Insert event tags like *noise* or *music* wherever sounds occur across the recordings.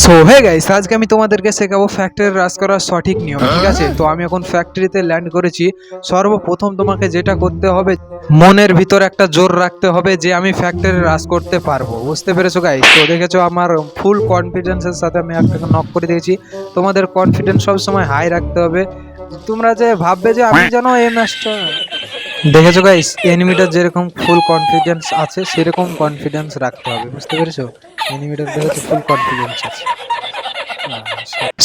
So hey guys আজকে আমি তোমাদেরকে শেখাবো ফ্যাক্টরি রাজ করার সঠিক নিয়ম, ঠিক আছে? তো আমি এখন ফ্যাক্টরিতে ল্যান্ড করেছি। সর্বপ্রথম তোমাকে যেটা করতে হবে, মনের ভিতর একটা জোর রাখতে হবে যে আমি ফ্যাক্টরি রাজ করতে পারব। বুঝতে পেরেছ গাইস তো দেখেছ আমার ফুল কনফিডেন্সের সাথে আমি একটা নক করে দিয়েছি। তোমাদের কনফিডেন্স সবসময় হাই রাখতে হবে। তোমরা যে ভাববে যে আমি যেন এই ম্যাচটা দেখেছ গাইস এনিমিটার যেরকম ফুল কনফিডেন্স আছে, সেরকম কনফিডেন্স রাখতে হবে। বুঝতে পেরেছ?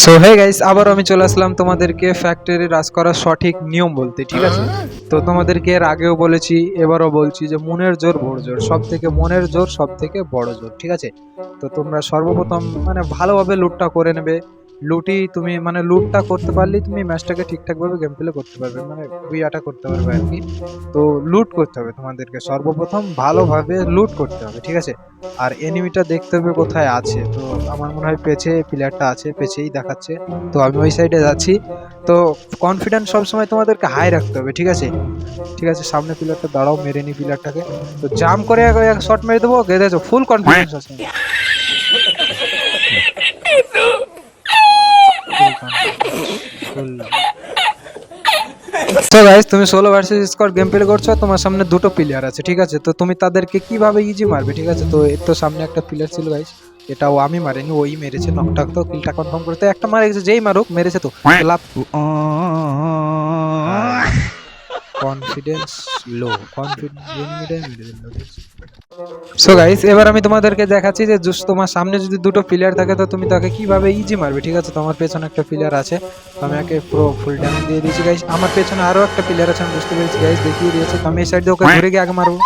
সো হে গাইস আবার আমি চলে আসলাম তোমাদেরকে ফ্যাক্টরি রাজ করার সঠিক নিয়ম বলতে, ঠিক আছে? তো তোমাদেরকে এর আগেও বলেছি, এবারও বলছি যে মনের জোর বড় জোর সব থেকে মনের জোর সব থেকে বড় জোর, ঠিক আছে? তো তোমরা সর্বপ্রথম মানে ভালোভাবে লুটটা করে নেবে লুটই তুমি মানে লুটটা করতে পারলেই তুমি ম্যাচটাকে ঠিকঠাকভাবে গেম প্লে করতে পারবে মানে বিয়াটা করতে পারবে আর কি। তো লুট করতে হবে তোমাদেরকে, সর্বপ্রথম ভালোভাবে লুট করতে হবে, ঠিক আছে? আর এনিমিটা দেখতে হবে কোথায় আছে। তো আমার মনে হয় পেছে প্লেয়ারটা আছে, পেছেই দেখাচ্ছে। তো আমি ওই সাইডে যাচ্ছি। তো কনফিডেন্স সবসময় তোমাদেরকে হাই রাখতে হবে, ঠিক আছে? ঠিক আছে, সামনে প্লেয়ারটা দাঁড়াও, মেরে নি প্লেয়ারটাকে তো জাম করে এক শট মেরে দেবো, গেঁদেছো ফুল কনফিডেন্স আছে। *laughs* তো গাইস তুমি solo versus squad game play করছ তোমার সামনে দুটো প্লেয়ার আছে ঠিক আছে? তো তুমি তাদেরকে কীভাবে ইজি মারবে ঠিক আছে? তো এর তো সামনে একটা প্লেয়ার ছিল গাইস এটাও আমি মারিনি ওই মেরেছে নকটা তো কিলটা কনফার্ম করতে একটা মারে গেছে যেই মারুক মেরেছে তো। লাভ confidence low confidence so guys এবার আমি তোমাদেরকে দেখাচ্ছি যে জুস তোমার সামনে যদি দুটো প্লেয়ার থাকে তো তুমি তাকে কীভাবে ইজি মারবে? ঠিক আছে তোমার পেছনে একটা প্লেয়ার আছে। আমি একে পুরো ফুল ড্যামেজ দিয়ে দিয়েছি গাইস আমার পেছনে আরও একটা প্লেয়ার আছে আমি বুঝতে পেরেছি গাইস দেখিয়ে দিয়েছি। তো আমি এই সাইড দিয়ে ওকে ধরে গিয়ে আগে মারবো।